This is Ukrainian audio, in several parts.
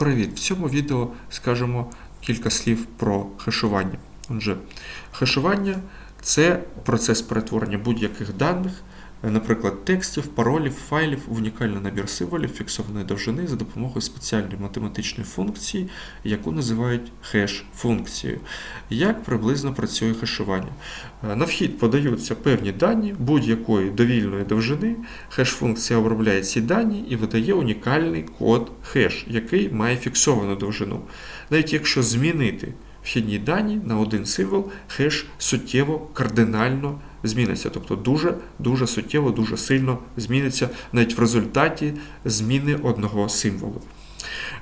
Привіт! В цьому відео скажемо кілька слів про хешування. Отже, хешування це процес перетворення будь-яких даних, наприклад, текстів, паролів, файлів унікальний набір символів фіксованої довжини за допомогою спеціальної математичної функції, яку називають хеш-функцією. Як приблизно працює хешування? Е, На вхід подаються певні дані будь-якої довільної довжини. Хеш-функція обробляє ці дані і видає унікальний код хеш, який має фіксовану довжину. Навіть якщо змінити вхідні дані на один символ, хеш суттєво кардинально зміниться. Тобто дуже дуже суттєво, дуже сильно зміниться навіть в результаті зміни одного символу.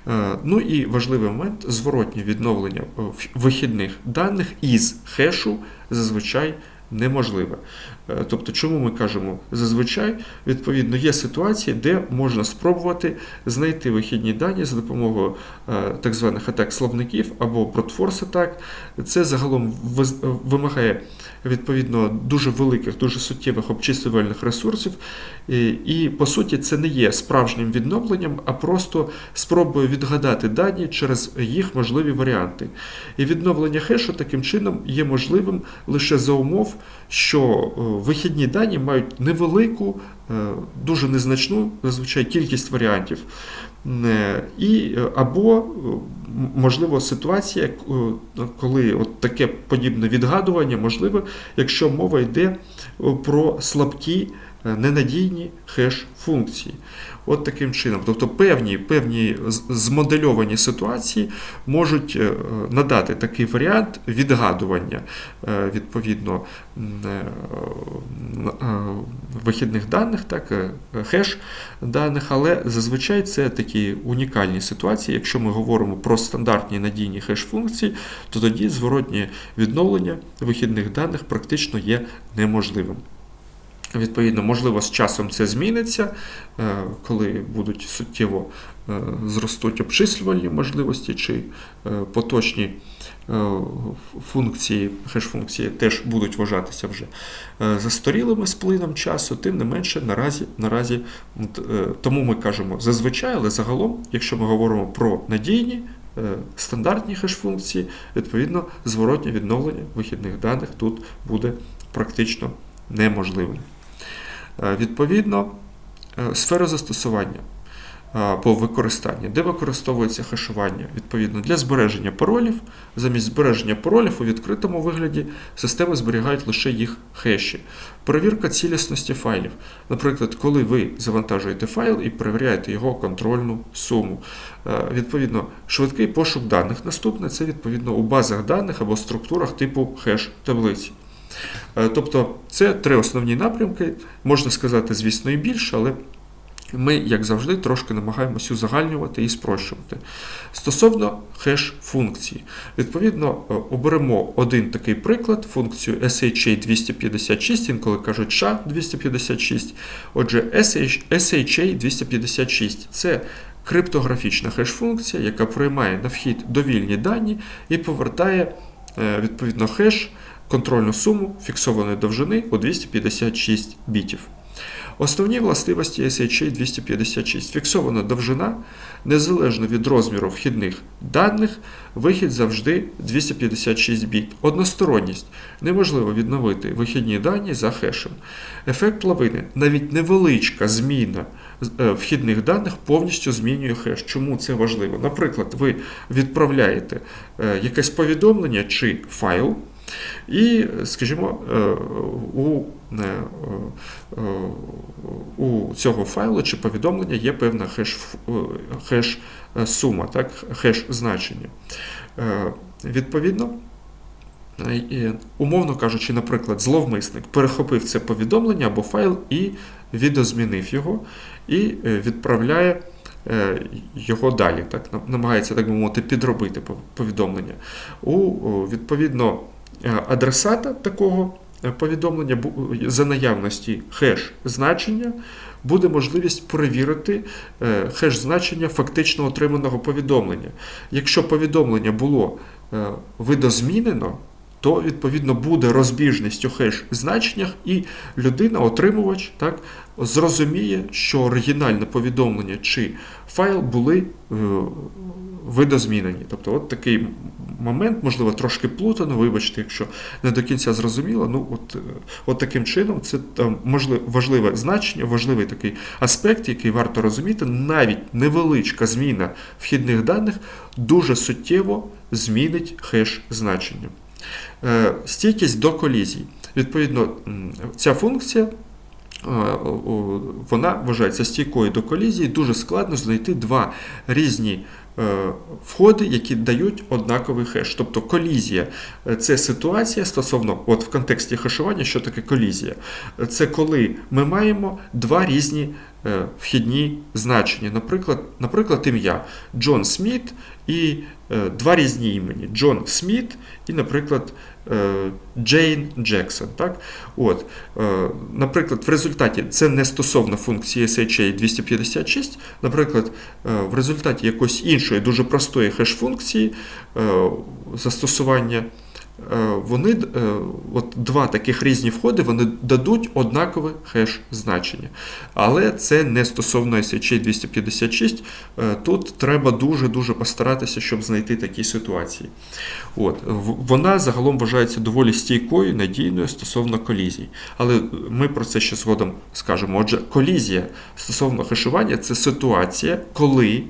Е, Ну і важливий момент зворотнє відновлення е, вихідних даних із хешу зазвичай неможливе. Е, Тобто, чому ми кажемо зазвичай, відповідно, є ситуації, де можна спробувати знайти вихідні дані за допомогою е, так званих атак словників або брутфорс атак. Це загалом вимагає відповідно дуже великих, дуже суттєвих обчислювальних ресурсів. І по суті, це не є справжнім відновленням, а просто спробою відгадати дані через їх можливі варіанти. І відновлення хешу таким чином є можливим лише за умов, що е, вихідні дані мають невелику, е, дуже незначну зазвичай кількість варіантів. Е, І або можливо ситуація, коли от таке подібне відгадування можливе, якщо мова йде про слабкі ненадійні хеш-функції. От таким чином. Тобто певні, певні змодельовані ситуації можуть е, надати такий варіант відгадування е, відповідно е, е, вихідних даних, так, е, хеш даних, але зазвичай це такі унікальні ситуації. Якщо ми говоримо про стандартні надійні хеш-функції, то тоді зворотнє відновлення вихідних даних практично є неможливим. Відповідно, можливо, з часом це зміниться, е, коли будуть суттєво е, зростуть обчислювальні можливості чи е, поточні функції, хеш-функції теж будуть вважатися вже застарілими з плином часу, тим не менше наразі, наразі тому ми кажемо зазвичай, але загалом, якщо ми говоримо про надійні. Стандартні хеш-функції, відповідно, зворотнє відновлення вихідних даних тут буде практично неможливим. Е, Відповідно, е, сфера застосування е, або використання, де використовується хешування, відповідно, для збереження паролів. Замість збереження паролів у відкритому вигляді системи зберігають лише їх хеші. Перевірка цілісності файлів. Наприклад, коли ви завантажуєте файл і перевіряєте його контрольну суму. Відповідно, швидкий пошук даних. Наступне це відповідно у базах даних або структурах типу хеш-таблиці. Е, Тобто це три основні напрямки, можна сказати, звісно, і більше, але ми, як завжди, трошки намагаємось узагальнювати і спрощувати. Стосовно хеш-функції, відповідно, е, оберемо один такий приклад, функцію SHA 256, інколи кажуть SHA 256. Отже, SHA 256 це криптографічна хеш-функція, яка приймає на вхід довільні дані і повертає е, відповідно хеш контрольну суму фіксованої довжини у 256 бітів. Основні властивості SHA 256. Фіксована довжина незалежно від розміру вхідних даних, вихід завжди 256 біт. Односторонність. Неможливо відновити вихідні дані за хешем. Ефект лавини. Навіть невеличка зміна е, вхідних даних повністю змінює хеш. Чому це важливо? Наприклад, ви відправляєте е, якесь повідомлення чи файл. І, скажімо, е, у, е, е, у цього файлу чи повідомлення є певна хеш, е, хеш так, хеш значення. Е, Відповідно, умовно кажучи, наприклад, зловмисник перехопив це повідомлення або файл і відозмінив його, і відправляє його далі, так, намагається, так би мовити, підробити повідомлення. У відповідно адресата такого е, повідомлення бу- за наявності хеш значення буде можливість перевірити е, хеш значення фактично отриманого повідомлення. Якщо повідомлення було е, видозмінено, то відповідно буде розбіжність у хеш значеннях, і людина, отримувач, так, зрозуміє, що оригінальне повідомлення чи файл були е, видозмінені. Тобто, от такий момент, можливо, трошки плутано, вибачте, якщо не до кінця зрозуміло. Ну, от, е, от таким чином, це там можливо важливе значення, важливий такий аспект, який варто розуміти, навіть невеличка зміна вхідних даних дуже суттєво змінить хеш значення. Е, стійкість до колізій. Відповідно, ця функція. Е, вона вважається стійкою до колізії, дуже складно знайти два різні Е, входи, які дають однаковий хеш. Тобто колізія це ситуація стосовно, от в контексті хешування, що таке колізія? Це коли ми маємо два різні вхідні значення. Наприклад, наприклад, ім'я Джон Сміт і два різні імені Джон Сміт і, наприклад, Джейн Джексон. Так? От, Наприклад, в результаті це не стосовно функції SHA 256, наприклад, в результаті якоїсь іншої дуже простої хеш-функції е, застосування. Е, вони е, от два таких різні входи вони дадуть однакове хеш-значення. Але це не стосовно SHA 256. Тут треба дуже-дуже постаратися, щоб знайти такі ситуації. От. Вона загалом вважається доволі стійкою, надійною стосовно колізій. Але ми про це ще згодом скажемо. Отже, колізія стосовно хешування це ситуація, коли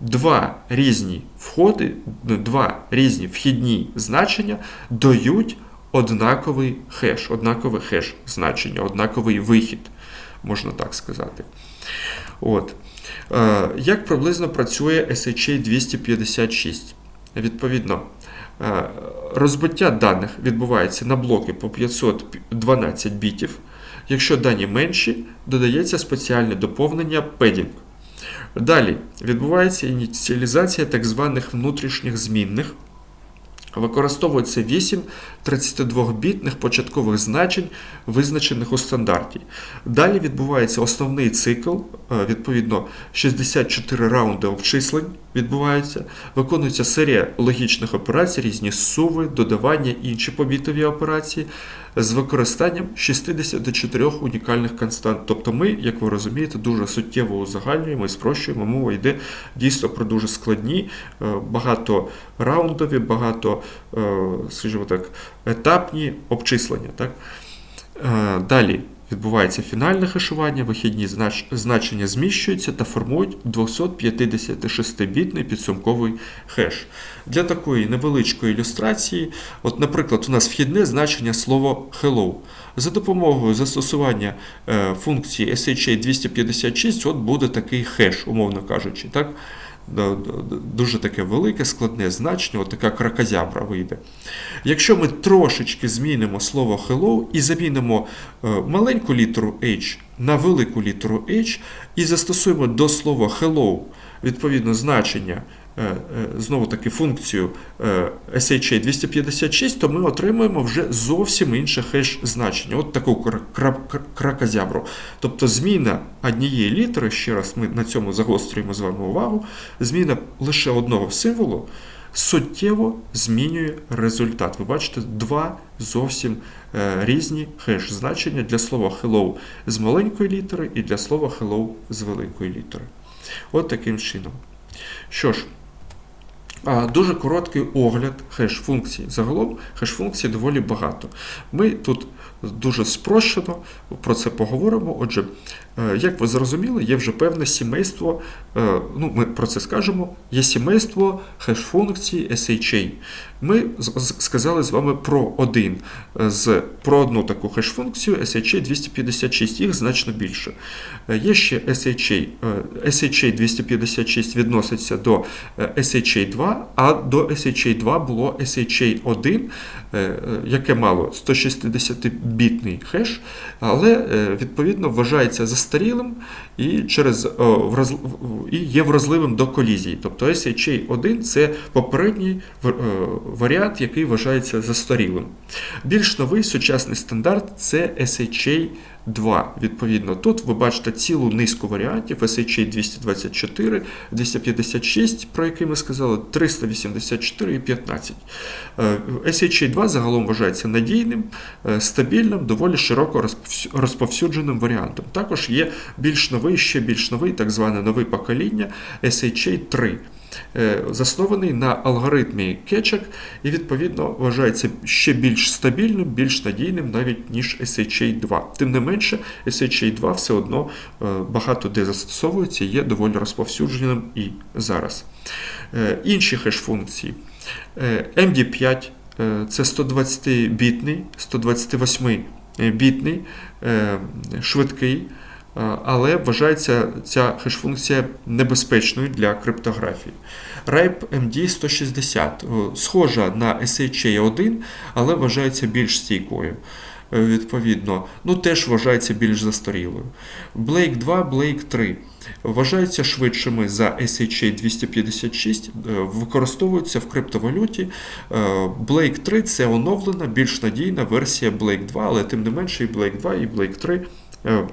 два різні входи, два різні вхідні значення дають однаковий хеш, однакове хеш значення, однаковий вихід, можна так сказати. От. Е, як приблизно працює SHA 256? Відповідно, е, розбиття даних відбувається на блоки по 512 бітів. Якщо дані менші, додається спеціальне доповнення padding. Далі відбувається ініціалізація так званих внутрішніх змінних. Використовується 8 32-бітних початкових значень, визначених у стандарті. Далі відбувається основний цикл, е, відповідно, 64 раунди обчислень відбуваються, виконується серія логічних операцій, різні суви, додавання, інші побітові операції з використанням 64 унікальних констант. Тобто ми, як ви розумієте, дуже суттєво узагальнюємо і спрощуємо. Мова йде дійсно про дуже складні, е, багато раундові, багато, е, скажімо так, етапні обчислення. Так? Е, далі відбувається фінальне хешування, вихідні значення зміщуються та формують 256-бітний підсумковий хеш. Для такої невеличкої ілюстрації, от, наприклад, у нас вхідне значення слова hello. За допомогою застосування е, функції SHA 256 от буде такий хеш, умовно кажучи. так? Дуже таке велике, складне значення, от така кракозябра вийде. Якщо ми трошечки змінимо слово hello і замінимо е, маленьку літеру H на велику літеру H і застосуємо до слова hello відповідно значення Е, е, знову таки функцію е, SHA 256, то ми отримуємо вже зовсім інше хеш значення. От таку кракозябру. Тобто зміна однієї літери, ще раз ми на цьому загострюємо з вами увагу, зміна лише одного символу. Суттєво змінює результат. Ви бачите, два зовсім різні хеш-значення для слова hello з маленької літери і для слова hello з великої літери. От таким чином. Що ж, Дуже короткий огляд хеш-функцій. Загалом хеш-функцій доволі багато. Ми тут дуже спрощено про це поговоримо. Отже, е, як ви зрозуміли, є вже певне сімейство, е, ну ми про це скажемо, є сімейство хеш-функцій SHA. Ми сказали з вами про один е, з про одну таку хеш-функцію SHA 256, їх значно більше. Є ще SHA, SHA 256 відноситься до SHA 2, а до SHA 2 було SHA 1, яке мало 160 бітний хеш, але е, відповідно вважається застарілим і через і є вразливим до колізії. Тобто SHA-1 це попередній е, варіант, який вважається застарілим. Більш новий сучасний стандарт це SHA 2. Відповідно, тут ви бачите цілу низку варіантів SHA 224, 256, про який ми сказали, 384 і 15. SHA 2 загалом вважається надійним, е, стабільним, доволі широко розповсюдженим варіантом. Також є більш новий, ще більш новий, так зване нове покоління SHA 3. Е, заснований на алгоритмі кетчак і, відповідно, вважається ще більш стабільним, більш надійним навіть ніж SHA-2. Тим не менше, SHA-2 все одно е, багато де застосовується є доволі розповсюдженим і зараз. Е, Інші хеш-функції. Е, MD5 е, це 120-бітний, 128-бітний, е, швидкий, але вважається ця хеш-функція небезпечною для криптографії. RIPE MD 160 е, схожа на SHA-1, але вважається більш стійкою. Е, Відповідно, ну теж вважається більш застарілою. Blake 2, Blake 3 вважаються швидшими за SHA 256, е, використовуються в криптовалюті. Е, Blake 3 це оновлена, більш надійна версія Blake 2, але тим не менше і Blake 2, і Blake 3 е, ще-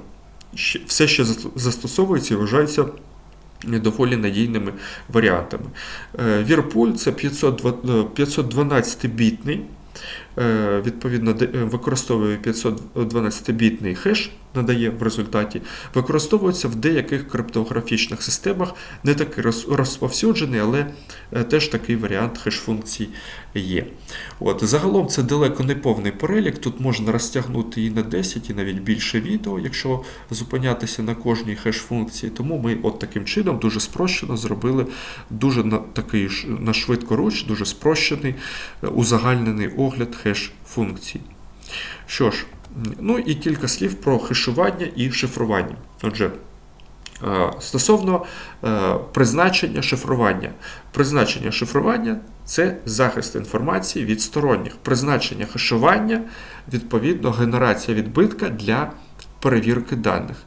все ще застосовується і вважається доволі надійними варіантами. Вірпуль це 512-бітний. Е, Відповідно, е, використовує 512-бітний хеш, надає в результаті, використовується в деяких криптографічних системах, не такий розповсюджений, але е, теж такий варіант хеш-функцій є. От, загалом це далеко не повний перелік, тут можна розтягнути і на 10, і навіть більше відео, якщо зупинятися на кожній хеш-функції. Тому ми от таким чином дуже спрощено зробили дуже на такий на швидкоруч, дуже спрощений, узагальнений огляд хеш-функцій. Що ж, ну і кілька слів про хешування і шифрування. Отже, е, стосовно е, призначення шифрування. Призначення шифрування це захист інформації від сторонніх. Призначення хешування, відповідно, генерація відбитка для перевірки даних.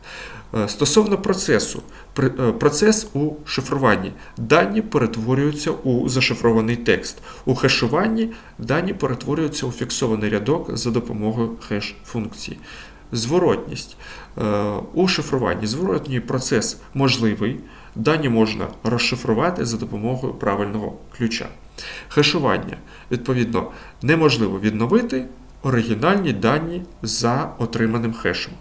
Е, Стосовно процесу, е, процес у шифруванні. Дані перетворюються у зашифрований текст. У хешуванні дані перетворюються у фіксований рядок за допомогою хеш-функції. Зворотність. Е, У шифруванні зворотній процес можливий. Дані можна розшифрувати за допомогою правильного ключа. Хешування. Відповідно, неможливо відновити оригінальні дані за отриманим хешем.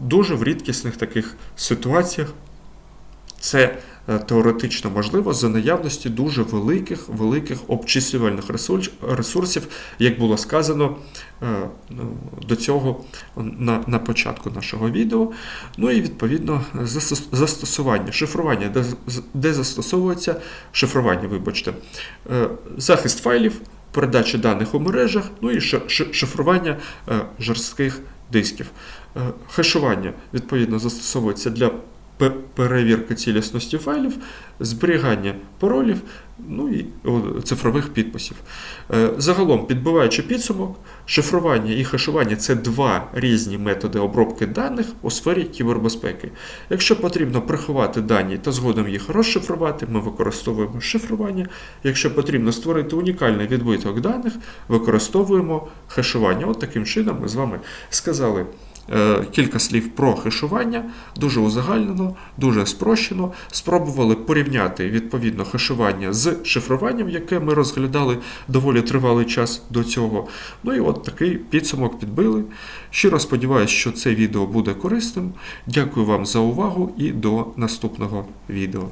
Дуже в рідкісних таких ситуаціях це е, теоретично можливо за наявності дуже великих великих обчислювальних ресурсів, як було сказано е, ну, до цього на, на початку нашого відео. Ну і відповідно застосування, шифрування, де, де застосовується шифрування, вибачте, е, захист файлів, передача даних у мережах, ну і ши- ши- шифрування жорстких дисків. Е, Хешування відповідно застосовується для перевірки цілісності файлів, зберігання паролів, ну і цифрових підписів. Е, Загалом, підбиваючи підсумок, шифрування і хешування це два різні методи обробки даних у сфері кібербезпеки. Якщо потрібно приховати дані та згодом їх розшифрувати, ми використовуємо шифрування. Якщо потрібно створити унікальний відбиток даних, використовуємо хешування. От таким чином ми з вами сказали кілька слів про хешування, дуже узагальнено, дуже спрощено. Спробували порівняти відповідно хешування з шифруванням, яке ми розглядали доволі тривалий час до цього. Ну і от такий підсумок підбили. Щиро сподіваюся, що це відео буде корисним. Дякую вам за увагу і до наступного відео.